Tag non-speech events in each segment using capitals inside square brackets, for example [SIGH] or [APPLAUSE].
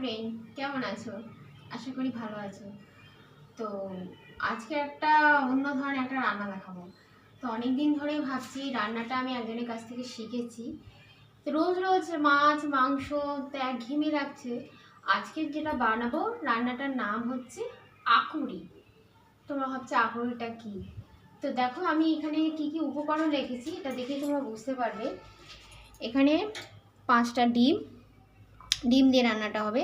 Friend কেমন আছো? আশা করি ভালো আছো। তো আজকে একটা অন্য ধরনের একটা রান্না দেখাবো। তো অনেক দিন ধরে ভাবছি রান্নাটা আমি একজনের কাছ থেকে শিখেছি। তো রোজ রোজ মাছ, মাংস, তো এক ঘিমে লাগছে। আজকে যেটা বানাবো, রান্নাটার নাম হচ্ছে আকুরি তোমরা ভাবছ আকুরিটা কি? তো দেখো আমি এখানে কি কি উপকরণ রেখেছি, এটা দেখে তোমরা বুঝতে পারবে। এখানে পাঁচটা ডিম ডিম দিয়ে রান্নাটা হবে।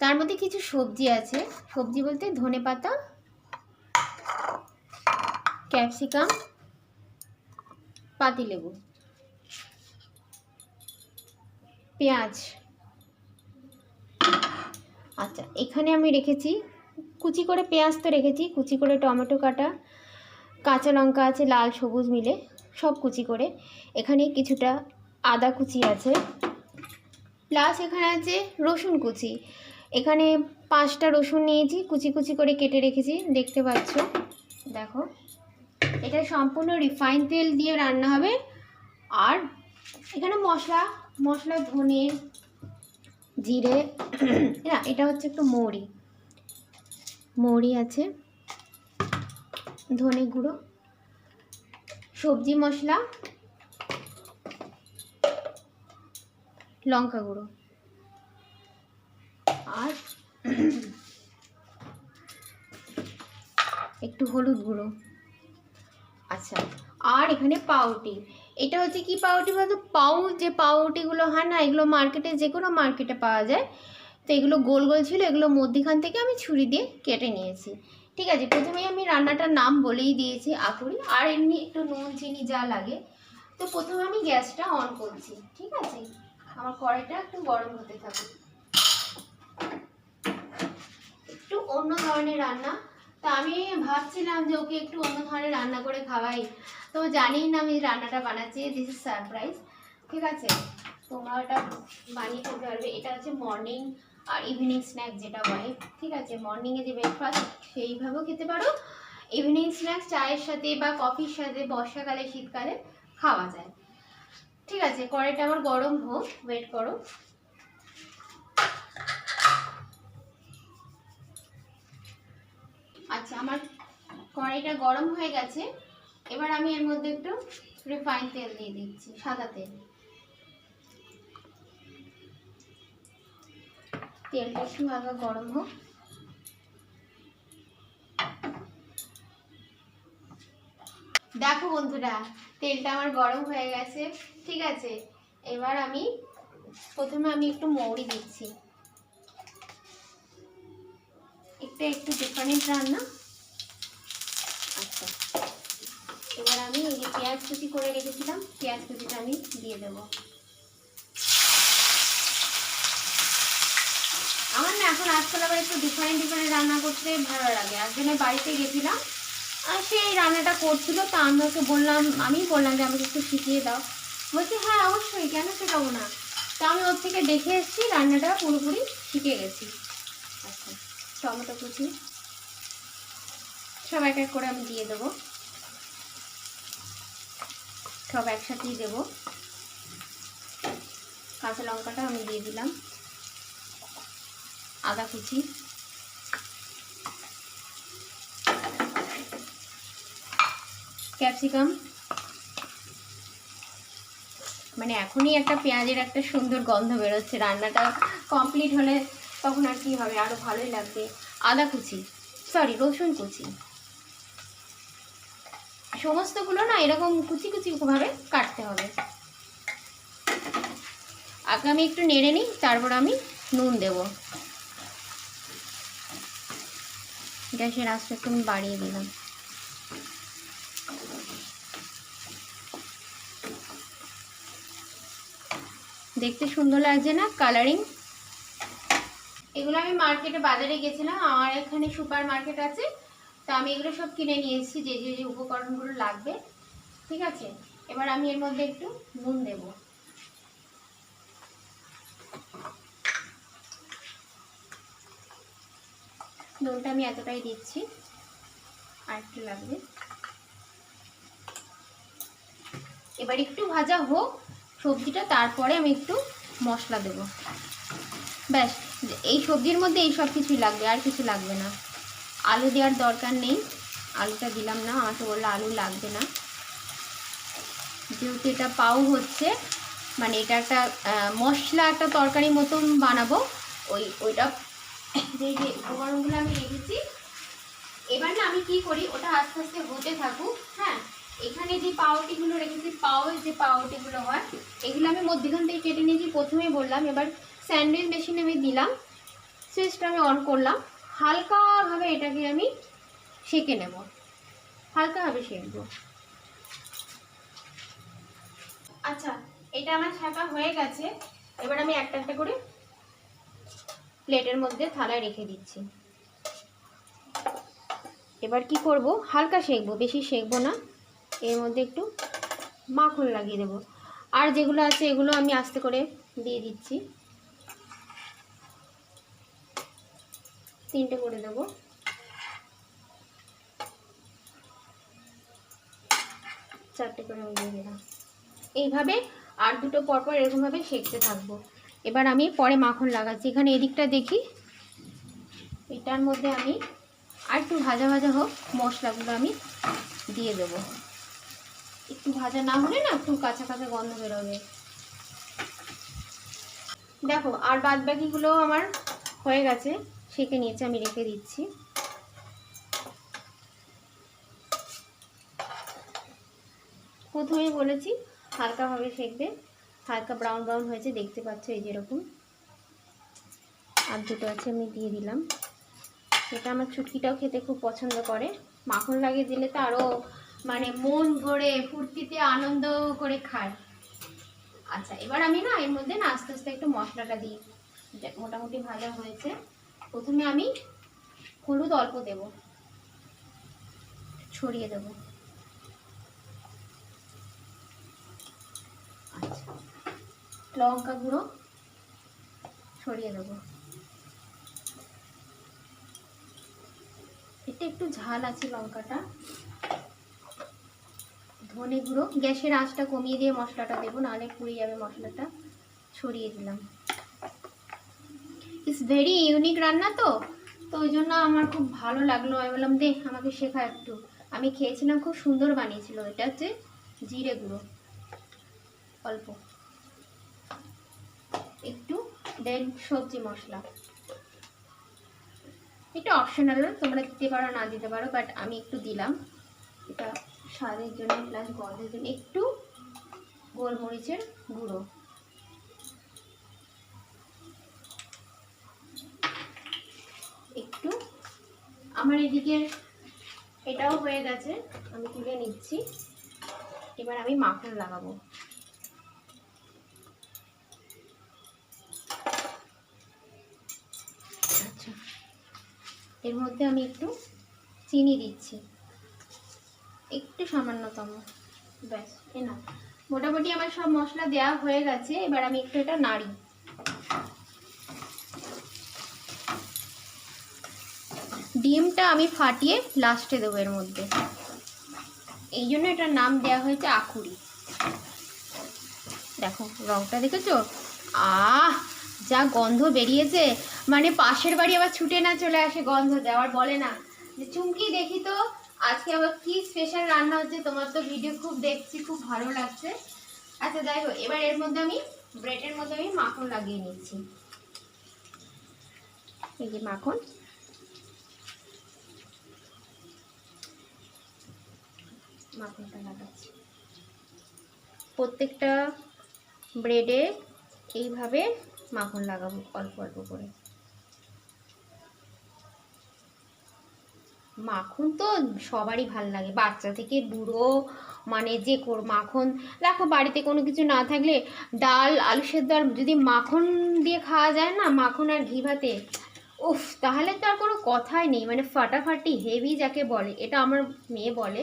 তার মধ্যে কিছু সবজি আছে। সবজি বলতে ধনে পাতা, ক্যাপসিকাম, পাতিলেবু, পেঁয়াজ। আচ্ছা এখানে আমি রেখেছি কুচি করে পেঁয়াজ তো রেখেছি, কুচি করে টমেটো কাটা, কাঁচা লঙ্কা আছে, লাল সবুজ মিলে, সব কুচি করে। এখানে কিছুটা আদা কুচি আছে। প্লাস এখানে আছে রসুন কুচি। এখানে পাঁচটা রসুন নিয়েছি, কুচি কুচি করে কেটে রেখেছি, দেখতে পাচ্ছ? দেখো, এটা সম্পূর্ণ রিফাইন তেল দিয়ে রান্না হবে। আর এখানে মশলা মশলা, ধনে, জিরে, [CLEARS THROAT] না, এটা হচ্ছে একটু মৌরি। মৌরি আছে, ধনে গুঁড়ো, সবজি মশলা লঙ্কা গুঁড়ো। আর একটু হলুদ গুঁড়ো। আচ্ছা আর এখানে পাউটি এটা হচ্ছে কি পাউটি বলতো? পাউ, যে পাউটিগুলো হয় না, এগুলো মার্কেটে যে কোনো মার্কেটে পাওয়া যায়। তো এগুলো গোল গোল ছিল, এগুলো মধ্যিখান থেকে আমি ছুরি দিয়ে কেটে নিয়েছি। ঠিক আছে প্রথমেই আমি রান্নাটার নাম বলেই দিয়েছি আকুরি আর এমনি একটু নুন, চিনি যা লাগে। তো প্রথমে আমি গ্যাসটা অন করছি, ঠিক আছে? আমার কড়াইটা একটু গরম হতে থাকুক। একটু অন্য ধরনের রান্না। তা আমি ভাবছিলাম যে ওকে একটু অন্য ধরনের রান্না করে খাওয়াই। তো জানি না আমি রান্নাটা বানাচ্ছি দিস ইজ সারপ্রাইজ ঠিক আছে? তোমরা ওটা বানিয়ে খেতে পারবে। এটা হচ্ছে মর্নিং আর ইভিনিং স্ন্যাক যেটা বলে। ঠিক আছে? মর্নিংয়ে যে ব্রেকফাস্ট সেইভাবেও খেতে পারো। ইভিনিং স্ন্যাক্স চায়ের সাথে বা কফির সাথে বর্ষাকালে, শীতকালে খাওয়া যায়। ঠিক আছে, কড়াইটা আমার গরম হোক ওয়েট করো। আচ্ছা আমার কড়াইটা গরম হয়ে গেছে। এবার আমি এর মধ্যে একটু রিফাইন তেল দিয়ে দিচ্ছি, সাদা তেল। তেলটা একটু হালকা গরম হোক। দেখো বন্ধুরা তেলটা আমার গরম হয়ে গেছে, ঠিক আছে? এবার আমি প্রথমে আমি একটু মৌরি দিচ্ছি। একটু একটু ডিফারেন্ট রান্না আচ্ছা। এবার আমি এই যে পেঁয়াজ কুচি করে রেখেছিলাম, পেঁয়াজ কুচিটা আমি দিয়ে দেবো। আমার না এখন আজকাল আবার একটু ডিফারেন্ট ডিফারেন্ট রান্না করতে ভালো লাগে। একজনের বাড়িতে গেছিলাম আর সে এই রান্নাটা করছিল, তা আমি ওকে বললাম আমি বললাম যে আমাকে একটু শিখিয়ে দাও। বলছে হ্যাঁ অবশ্যই, কেন শেখাবো না? তা আমি ওর থেকে দেখে এসেছি, রান্নাটা পুরোপুরি শিখে গেছি। আচ্ছা টমেটো কুচি সব এক এক করে আমি দিয়ে দেবো। সব একসাথেই দেবো। কাঁচা লঙ্কাটা আমি দিয়ে দিলাম। আদা কুচি ক্যাপসিকাম। মানে এখনই একটা পেঁয়াজের একটা সুন্দর গন্ধ বেরোচ্ছে। রান্নাটা কমপ্লিট হলে তখন আর কি হবে? আরও ভালোই লাগবে। আদা কুচি সরি রসুন কুচি। সমস্তগুলো না এরকম কুচি কুচি ভাবে কাটতে হবে। আগে আমি একটু নেড়ে নিই, তারপর আমি নুন দেব। গ্যাসের আঁচটা একটু বাড়িয়ে দিলাম। দেখতে সুন্দর লাগছে না? কালারিং এগুলো আমি মার্কেটে বাজারে গেছিলাম আমার এখানে সুপার মার্কেট আছে। তো আমি এগুলো সব কিনে নিয়ে এসেছি যে যে যে উপকরণগুলো লাগবে। ঠিক আছে? এবার আমি এর মধ্যে একটু নুন দেব। নুনটা আমি এতটাই দিচ্ছি, আর একটু লাগবে। এবার একটু ভাজা হোক। সবজিটা, তারপরে আমি একটু মশলা দেব। ব্যাস, এই সবজির মধ্যে এই সব কিছুই লাগবে, আর কিছু লাগবে না। আলু দেওয়ার দরকার নেই। আলুটা দিলাম না, আমাকে বলল আলু লাগবে না। যেহেতু এটা পাও হচ্ছে মানে এটা একটা মশলা একটা তরকারি মতন বানাবো, ওই, ওইটা যে যে উপকরণগুলো আমি রেখেছি, এবার না আমি কি করি, ওটা আস্তে আস্তে হতে থাকুক হ্যাঁ? এখানে যে পাউটিগুলো রেখেছি পাওয়ের যে পাউটিগুলো হয়, এগুলো আমি মধ্যখান থেকে কেটে নিয়েছি প্রথমেই বললাম, এবার স্যান্ডউইচ মেশিনে আমি দিলাম, সুইচটা আমি অন করলাম, হালকাভাবে এটাকে আমি সেঁকে নেব, হালকাভাবে সেঁকবো। আচ্ছা এটা আমার ছাকা হয়ে গেছে, এবার আমি একটা একটা করে প্লেটের মধ্যে থালায় রেখে দিচ্ছি। এবার কি করব? হালকা সেঁকবো, বেশি সেঁকবো না। এর মধ্যে একটু মাখন লাগিয়ে দেবো। আর যেগুলো আছে এগুলো আমি আস্তে করে দিয়ে দিচ্ছি। তিনটে করে দেবো। চারটে করে দিয়ে দিলাম। এইভাবে আর দুটো পরপর এরকমভাবে সেঁকতে থাকব। এবার আমি পরে মাখন লাগাচ্ছি। এখানে এদিকটা দেখি। এটার মধ্যে আমি আর একটু ভাজা ভাজা হোক মশলাগুলো আমি দিয়ে দেবো। একটু ভাজা না হলে না একটু কাঁচা কাঁচা গন্ধ বেরোবে। দেখো, আর বাদ বাকিগুলো আমার হয়ে গেছে, সেঁকে নিয়েছে, আমি রেখে দিচ্ছি। প্রথমেই বলেছি, হালকাভাবে সেঁকবে, হালকা ব্রাউন ব্রাউন হয়েছে, দেখতে পাচ্ছ এই যেরকম। আর দুটো আছে, আমি দিয়ে দিলাম। এটা আমার ছুটকিটাও খেতে খুব পছন্দ করে। মাখন লাগিয়ে দিলে তো আরও মানে মন ভরে, ফুর্তিতে আনন্দ করে খায়। আচ্ছা এবার আমি না, এর মধ্যে না আস্তে আস্তে একটু মশলাটা দিই। মোটামুটি ভাজা হয়েছে। প্রথমে আমি হলুদ অল্প দেব। ছড়িয়ে দেব। আচ্ছা লঙ্কা গুঁড়ো ছড়িয়ে দেবো। এটা একটু ঝাল আছে লঙ্কাটা। ধনে গুঁড়ো। গ্যাসের আঁচটা কমিয়ে দিয়ে মশলাটা দেবো, নাহলে পুড়ে যাবে মশলাটা। ছড়িয়ে দিলাম। ইটস ভেরি ইউনিক রান্না তো তো ওই জন্য আমার খুব ভালো লাগল। আমি বললাম দে আমাকে শেখা একটু। আমি খেয়েছিলাম, খুব সুন্দর বানিয়েছিল এটা হচ্ছে জিরে গুঁড়ো। অল্প। একটু দেন সবজি মশলা। এটা অপশনাল তোমরা দিতে পারো, না দিতে পারো বাট আমি একটু দিলাম। এটা স্বাদের জন্য প্লাস গন্ধের জন্য একটু গোলমরিচের গুঁড়ো। একটু। আমার এদিকে এটাও হয়ে গেছে, আমি তুলে নিচ্ছি। এবার আমি মাখন লাগাবো। আচ্ছা। এর মধ্যে আমি একটু চিনি দিচ্ছি। একটু সামান্যতম। ব্যাস, এ না মোটামুটি আমার সব মশলা দেওয়া হয়ে গেছে, এবার আমি একটু এটা নাড়ি। ডিমটা আমি ফাটিয়ে লাস্টে দেবো এর মধ্যে। এই জন্য এটার নাম দেওয়া হয়েছে আখুরি। দেখো, রংটা দেখেছ? আহ, যা গন্ধ বেরিয়েছে। মানে পাশের বাড়ি আবার ছুটে না চলে আসে গন্ধ, দেওয়ার বলে না। চুমকি দেখি তো আজকে আবার কি স্পেশাল রান্না হচ্ছে তোমার তো ভিডিও খুব দেখছি, খুব ভালো লাগছে। আচ্ছা হোক, এবার এর মধ্যে আমি, ব্রেডের মধ্যে আমি মাখন লাগিয়ে নিচ্ছি। এই যে মাখন। মাখনটা লাগাচ্ছি। প্রত্যেকটা ব্রেডে এইভাবে মাখন লাগাবো, অল্প অল্প করে। মাখন তো সবারই ভালো লাগে। বাচ্চা থেকে বুড়ো মানে যে কর মাখন, দেখো বাড়িতে কোনো কিছু না থাকলে ডাল, আলু সেদ্ধ আর যদি মাখন দিয়ে খাওয়া যায় না, মাখন আর ঘি ভাতে, উফ, তাহলে তো আর কোনো কথাই নেই। মানে ফাটাফাটি হেভি যাকে বলে, এটা আমার মেয়ে বলে।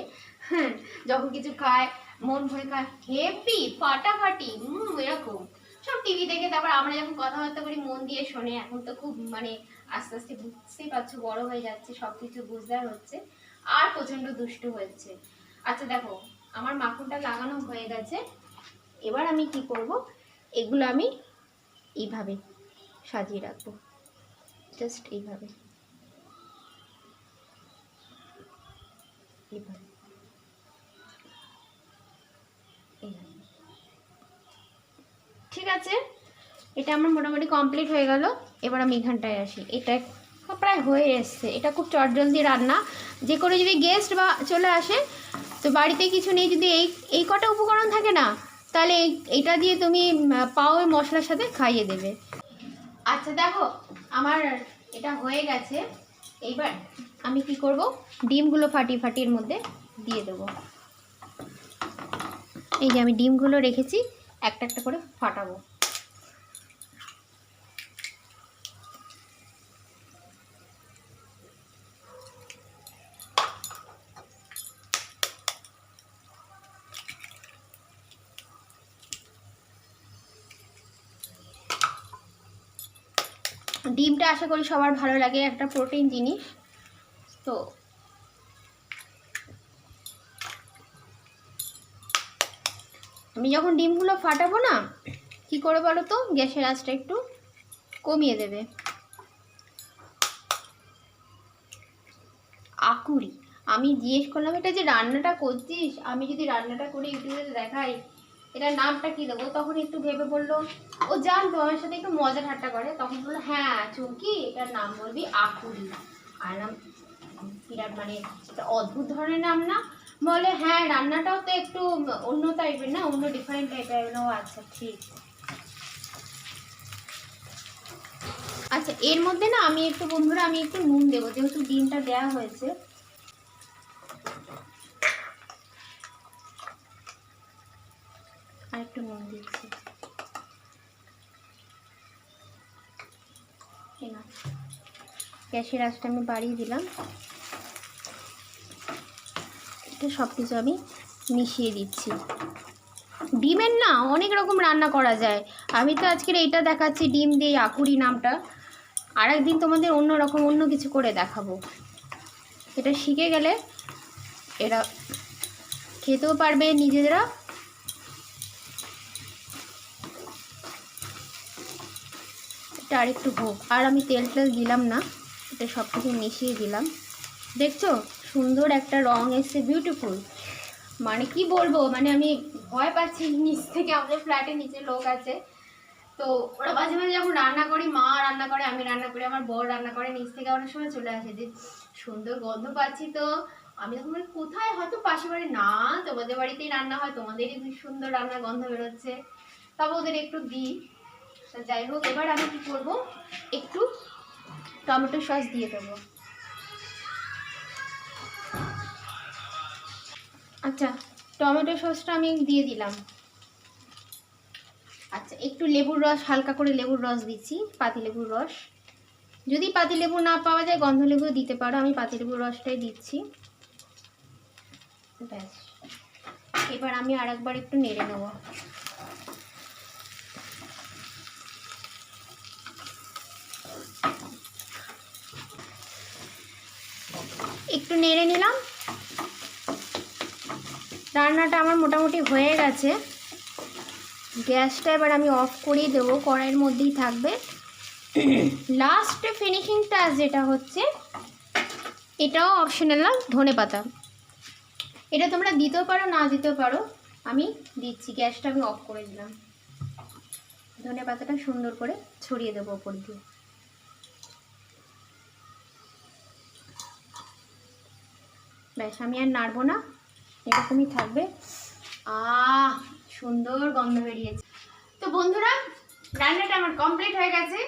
হ্যাঁ যখন কিছু খায়, মন ভরে খায়, হেভি, ফাটাফাটি এরকম। সব টিভি দেখে তারপর আমরা যখন কথাবার্তা করি, মন দিয়ে শোনে। এখন তো খুব মানে আস্তে আস্তে বুঝতেই পারছ, বড় হয়ে যাচ্ছে সব কিছু বুঝদার হচ্ছে আর প্রচণ্ড দুষ্টু হচ্ছে। আচ্ছা দেখো, আমার মাখনটা লাগানো হয়ে গেছে। এবার আমি কি করব? এগুলো আমি এইভাবে সাজিয়ে রাখব। জাস্ট এইভাবে। এইভাবে। ঠিক আছে? এটা আমার মোটামুটি কমপ্লিট হয়ে গেল। এবার আমি এখানটায় আসি। এটা প্রায় হয়ে এসছে। এটা খুব চটজলদি রান্না। যে করে যদি গেস্ট বা চলে আসে, তো বাড়িতে কিছু নেই, যদি এই এই কটা উপকরণ থাকে না, তাহলে এইটা দিয়ে তুমি পাও মশলার সাথে খাইয়ে দেবে। আচ্ছা দেখো, আমার এটা হয়ে গেছে। এইবার আমি কি করব? ডিমগুলো ফাটি ফাটির মধ্যে দিয়ে দেবো। এই যে আমি ডিমগুলো রেখেছি। একটা একটা করে ফাটাবো। ডিমটা আশা করি সবার ভালো লাগে একটা প্রোটিন জিনিস। তো আমি যখন ডিমগুলো ফাটাবো না, কি করে বলো তো? গ্যাসের আঁচটা একটু কমিয়ে দেবে। আকুরি। আমি জিজ্ঞেস করলাম, এটা যে রান্নাটা করছিস? আমি যদি রান্নাটা করে ইউটিউবে দেখাই, এটার নামটা কি দেবো? তখন একটু ভেবে বলল, ও জানতো, আমার সাথে একটু মজা ঠাট্টা করে। তখন বলল হ্যাঁ চুমকি, এটার নাম বলবি আকুরি। আর নাম, বিরাট মানে একটা অদ্ভুত ধরনের নাম না। বলে হ্যাঁ রান্নাটাও তো একটু অন্য টাইপের না, অন্য ডিফারেন্ট টাইপের ও আচ্ছা ঠিক। আচ্ছা এর মধ্যে না আমি একটু, বন্ধুরা, আমি একটু নুন দেবো, যেহেতু ডিমটা দেওয়া হয়েছে। আর একটু নুন দিচ্ছি। গ্যাসের আঁচটা আমি বাড়িয়ে দিলাম। এটা সব কিছু আমি মিশিয়ে দিচ্ছি। ডিমের না অনেক রকম রান্না করা যায়। আমি তো আজকের এইটা দেখাচ্ছি, ডিম দিয়ে আকুরি নামটা। আর একদিন তোমাদের অন্য রকম অন্য কিছু করে দেখাবো। এটা শিখে গেলে এরা খেতেও পারবে নিজেরা। এটা আরেকটু হোক। আর আমি তেল টেল দিলাম না, এটা সব কিছু মিশিয়ে দিলাম। দেখছ? সুন্দর একটা রং এসছে বিউটিফুল মানে কি বলব মানে আমি ভয় পাচ্ছি নিচ থেকে আমাদের ফ্ল্যাটে নিচে লোক আছে। তো ওরা মাঝে মাঝে যখন রান্না করি মা রান্না করে আমি রান্না করি আমার বর রান্না করে নিচ থেকে অনেক সময় চলে আসে যে সুন্দর গন্ধ পাচ্ছি তো। আমি তখন বলি, কোথায়? হয়তো পাশে বাড়ি না তোমাদের বাড়িতেই রান্না হয় তোমাদেরই সুন্দর রান্না গন্ধ বেরোচ্ছে। তবে ওদের একটু দিই। যাই হোক এবার আমি কি করব? একটু টমেটো সস দিয়ে দেবো। আচ্ছা টমেটো সসটা আমি দিয়ে দিলাম। আচ্ছা একটু লেবুর রস, হালকা করে লেবুর রস দিচ্ছি পাতিলেবুর রস। যদি পাতিলেবু না পাওয়া যায়, গন্ধ লেবু দিতে পারো, আমি পাতিলেবুর রসটাই দিচ্ছি। ব্যাস। এবার আমি আর একবার একটু নেড়ে নেব। একটু নেড়ে নিলাম রান্নাটা আমার মোটামুটি হয়ে গেছে। গ্যাসটা এবার আমি অফ করেই দেবো, কড়াইয়ের মধ্যেই থাকবে। লাস্ট ফিনিশিং টাচ যেটা হচ্ছে, এটাও অপশনাল ধনে পাতা। এটা তোমরা দিতেও পারো, না দিতেও পারো, আমি দিচ্ছি, গ্যাসটা আমি অফ করে দিলাম। ধনে পাতাটা সুন্দর করে ছড়িয়ে দেবো ওপর দিয়ে। ব্যাস, আমি আর নাড়বো না। এরকমই থাকবে। আহ, সুন্দর গন্ধ বেরিয়েছে। তো বন্ধুরা, রান্নাটা আমার কমপ্লিট হয়ে গেছে।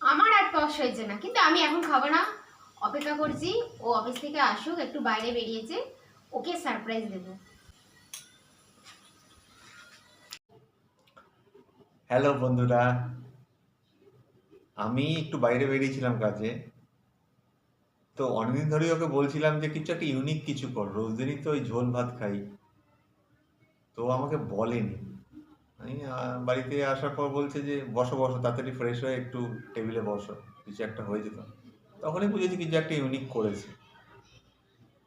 আমার আর টস হয়েছে না, কিন্তু আমি এখন খাব না। অপেক্ষা করছি, ও অফিস থেকে আসুক, একটু বাইরে বেরিয়েছে। ওকে সারপ্রাইজ দেবো। হ্যালো বন্ধুরা, আমি একটু বাইরে বেরিয়েছিলাম কাজে। তো অনেকদিন ধরেই ওকে বলছিলাম যে, কিছু একটা ইউনিক কিছু কর রোজ দিনই তো ওই ঝোল ভাত খাই। তো আমাকে বলেনি। আমি বাড়িতে আসার পর বলছে যে, বসো বসো, তাড়াতাড়ি ফ্রেশ হয়ে একটু টেবিলে বসো, কিছু একটা হয়ে যেত। তখনই বুঝেছি কিছু একটা ইউনিক করেছে।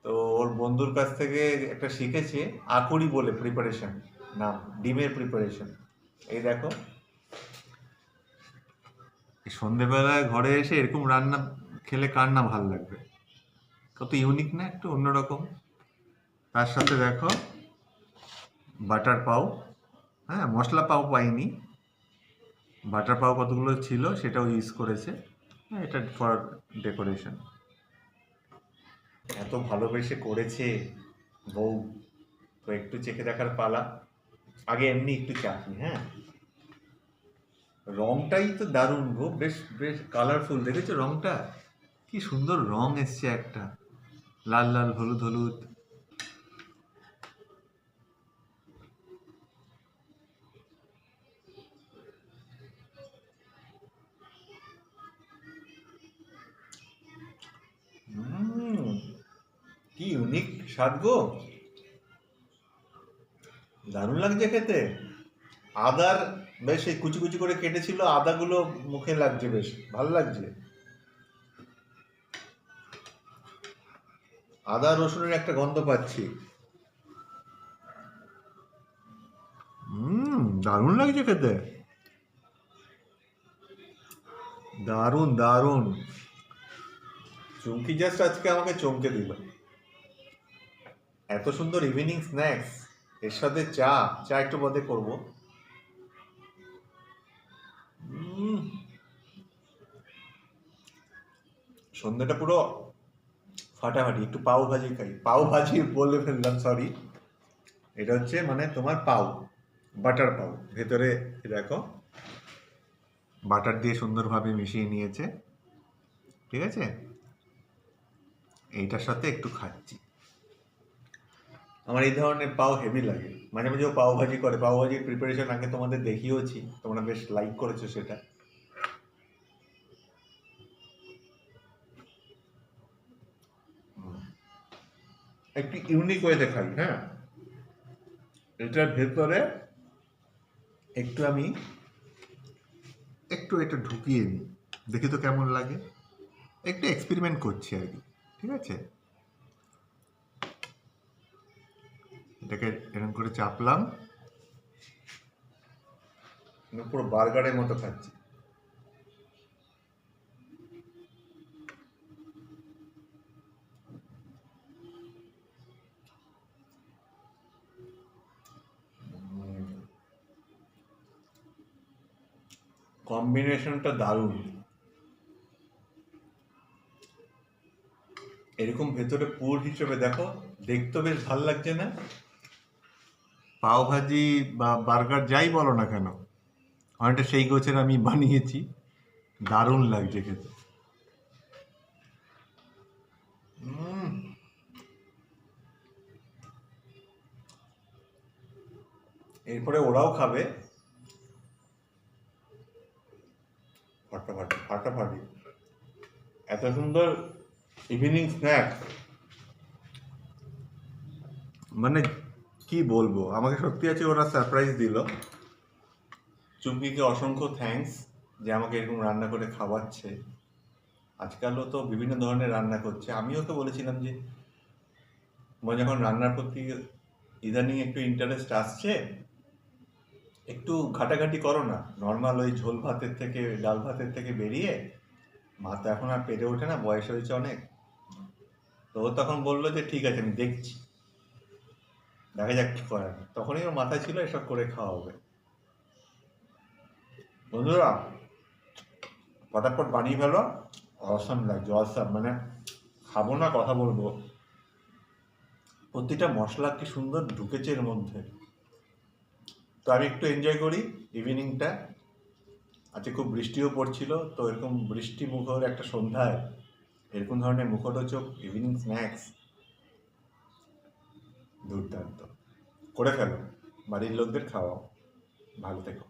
তো ওর বন্ধুর কাছ থেকে একটা শিখেছে, আকুড়ি বলে প্রিপারেশন নাম, ডিমের প্রিপারেশন এই দেখো। সন্ধেবেলায় ঘরে এসে এরকম রান্না খেলে কার না ভালো লাগবে? কত ইউনিক না একটু অন্যরকম। তার সাথে দেখো বাটার পাও। হ্যাঁ মশলা পাও পাইনি। বাটার পাও কতগুলো ছিল সেটাও ইউজ করেছে। হ্যাঁ, এটা ফর ডেকোরেশন এত ভালোবেসে করেছে। বউ তো একটু চেখে দেখার পালা। আগে এমনি একটু চাখি হ্যাঁ। রংটাই তো দারুণ গো বেশ বেশ কালারফুল দেখেছ রংটা? কি সুন্দর রং এসছে একটা। লাল লাল, হলুদ হলুদ। কি ইউনিক স্বাদ গো। দারুণ লাগছে খেতে। আদার বেশ এই কুচি কুচি করে কেটেছিল, আদাগুলো মুখে লাগছে বেশ, ভালো লাগছে। আদা রসুনের একটা গন্ধ পাচ্ছি। হুম, দারুণ লাগছে খেতে। দারুণ দারুণ। চুমকি জাস্ট আজকে আমাকে চমকে দিল। এত সুন্দর ইভিনিং স্ন্যাক্স এর সাথে চা চা একটু বাদে করব। সন্ধ্যাটা পুরো ফাটাফাটি, একটু পাও ভাজি খাই। পাও ভাজি বলে ফেললাম সরি এটা হচ্ছে মানে তোমার পাও, বাটার পাও। ভেতরে দেখো, বাটার দিয়ে সুন্দরভাবে মিশিয়ে নিয়েছে। ঠিক আছে? এইটার সাথে একটু খাচ্ছি। আমার এই ধরনের পাও হেভি লাগে। মাঝে মাঝে ও পাও ভাজি করে। পাও ভাজির প্রিপারেশন আগে তোমাদের দেখিয়েওছি। তোমরা বেশ লাইক করেছ সেটা। একটু ইউনিক ওয়েতে খাই হ্যাঁ? এটার ভেতরে একটু আমি একটু এটা ঢুকিয়ে নিই। দেখি তো কেমন লাগে? একটু এক্সপেরিমেন্ট করছি আর কি, ঠিক আছে? এটাকে এরকম করে চাপলাম। পুরো বার্গারের মতো খাচ্ছি। কম্বিনেশনটা দারুণ। এরকম ভেতরে পুর হিসেবে দেখো, দেখতে বেশ ভালো লাগছে না? পাও ভাজি বা বার্গার যাই বলো না কেন, অনেকটা সেই গোছের আমি বানিয়েছি, দারুণ লাগছে খেতে। এরপরে ওরাও খাবে। ফাটাফাটি ফাটাফাটি। এত সুন্দর ইভিনিং স্ন্যাক্স মানে কি বলব? আমাকে সত্যি আছে ওরা সারপ্রাইজ দিল। চুমকিকে অসংখ্য থ্যাঙ্কস যে আমাকে এরকম রান্না করে খাওয়াচ্ছে। আজকালও তো বিভিন্ন ধরনের রান্না করছে। আমি ওকে বলেছিলাম যে তোমার যখন রান্নার প্রতি ইদানিং একটু ইন্টারেস্ট আসছে একটু ঘাটাঘাটি করো না। নর্মাল ওই ঝোল ভাতের থেকে, ডাল ভাতের থেকে বেরিয়ে মা তো এখন আর পেরে ওঠে না, বয়স হয়েছে অনেক। তো ও তখন বলল যে, ঠিক আছে, আমি দেখছি। দেখা যাক কি করার তখনই ওর মাথায় ছিল, এসব করে খাওয়া হবে। বন্ধুরা, ফটাফট বানিয়ে ফেলো। অসাম লাগছে অসাম মানে খাব না, কথা বলব। প্রতিটা মশলা কি সুন্দর ঢুকেছে এর মধ্যে। তো আমি একটু এনজয় করি ইভিনিংটা আজকে খুব বৃষ্টিও পড়ছিল, তো এরকম বৃষ্টি মুখর একটা সন্ধ্যায় এরকম ধরনের মুখরোচক ইভিনিং স্ন্যাক্স দুর্দান্ত। করে ফেলো, বাড়ির লোকদের খাওয়াও, ভালো থেকো।